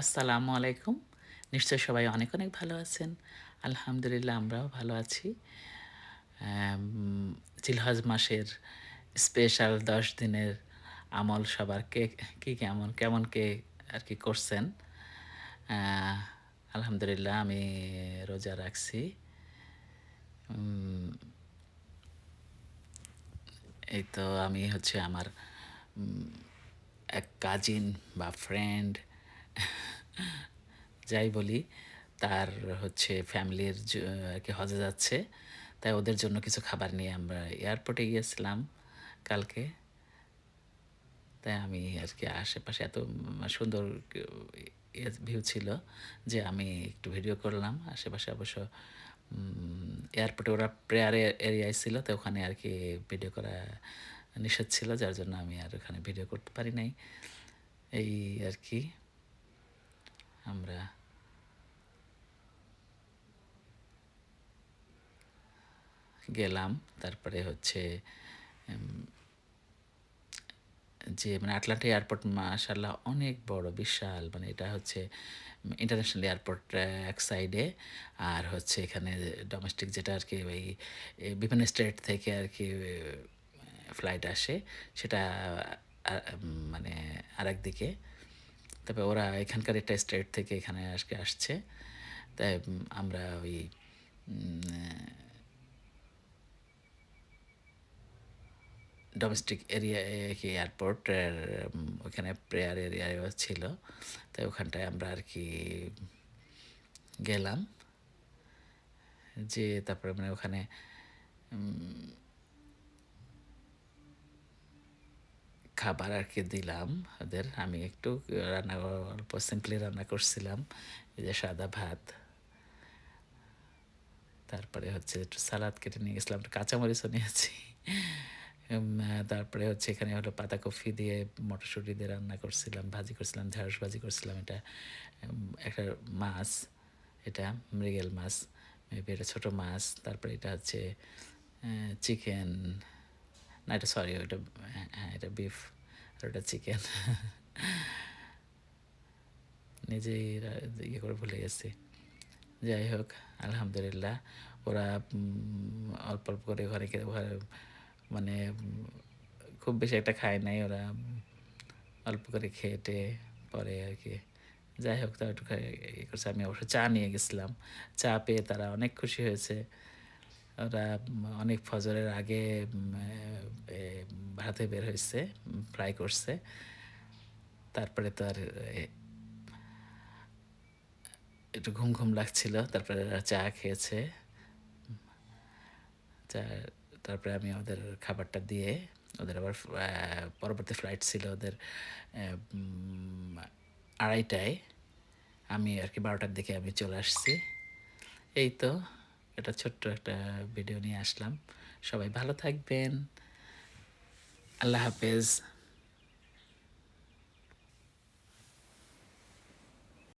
আসসালামু আলাইকুম। নিশ্চয়ই সবাই অনেক অনেক ভালো আছেন। আলহামদুলিল্লাহ, আমরাও ভালো আছি। জিলহজ মাসের স্পেশাল দশ দিনের আমল সবার কে, কী কেমন কেমন কে আর কি করছেন? আলহামদুলিল্লাহ, আমি রোজা রাখছি। এই তো আমি হচ্ছে আমার এক কাজিন বা ফ্রেন্ড যাই বলি, তার হচ্ছে ফ্যামিলির কি হজে যাচ্ছে। তাই ওদের জন্য কিছু খাবার নিয়ে আমরা এয়ারপোর্টে গিয়েছিলাম কালকে। তাই আমি আর কি আশেপাশে এত সুন্দর ভিউ ছিল যে আমি একটু ভিডিও করলাম। আশেপাশে অবশ্য এয়ারপোর্টে ওরা প্রেয়ার এরিয়ায় ছিল তো ওখানে আর কি ভিডিও করা নিষেধ ছিল, যার জন্য আমি আর ওখানে ভিডিও করতে পারি নাই। এই আর কি। আমরা গেলাম, তারপরে হচ্ছে যে মানে আটলান্টা এয়ারপোর্ট মাশাল্লাহ অনেক বড়, বিশাল মানে এটা হচ্ছে ইন্টারন্যাশনাল এয়ারপোর্ট এক সাইডে আর হচ্ছে এখানে ডোমেস্টিক যেটা আর কি ওই বিভিন্ন স্টেট থেকে আর কি ফ্লাইট আসে, সেটা মানে আরেক দিকে। তবে ওরা এখানকার একটা স্টেট থেকে এখানে আজকে আসছে। তাই আমরা ওই ডোমেস্টিক এরিয়া কি এয়ারপোর্ট ওখানে প্রেয়ার এরিয়ায় ছিল। তাই ওখানটায় আমরা আর কি গেলাম। যে তারপরে মানে ওখানে খাবার আর কি দিলাম ওদের। আমি একটু রান্না অল্প সিম্পলি রান্না করছিলাম। এই যে সাদা ভাত। তারপরে হচ্ছে একটু সালাদ কেটে নিয়ে গেছিলাম একটু কাঁচামরিচও নিয়েছি। তারপরে হচ্ছে এখানে হলো পাতাকপি দিয়ে মটরশুঁটি দিয়ে রান্না করছিলাম ভাজি করছিলাম ঢেঁড়স ভাজি করছিলাম। এটা একটা মাছ এটা মৃগেল মাছ মেবি এটা ছোটো মাছ। তারপরে এটা হচ্ছে চিকেন না এটা সরি ওটা হ্যাঁ হ্যাঁ, এটা বিফ আর ওটা চিকেন নিজেই ইয়ে করে ভুলে গেছি। যাই হোক, আলহামদুলিল্লাহ। ওরা অল্প অল্প করে ঘরে ঘরে মানে খুব বেশি একটা খায় নাই। ওরা অল্প করে খেটে পরে আর কি। যাই হোক, তাও একটু ইয়ে করছে। আমি অবশ্য চা নিয়ে গেছিলাম। চা পেয়ে তারা অনেক খুশি হয়েছে। ওরা অনেক ফজরের আগে ভারতে বের হয়েছে ফ্রাই করছে। তারপরে তো আর একটু ঘুম ঘুম লাগছিল, তারপরে চা খেয়েছে। চা, তারপরে আমি ওদের খাবারটা দিয়ে, ওদের আবার পরবর্তী ফ্লাইট ছিল ওদের আড়াইটায়। আমি আর কি বারোটার দিকে আমি চলে আসছি। এই তো এটা ছোট্ট একটা ভিডিও নিয়ে আসলাম। সবাই ভালো থাকবেন। আল্লাহ হাফেজ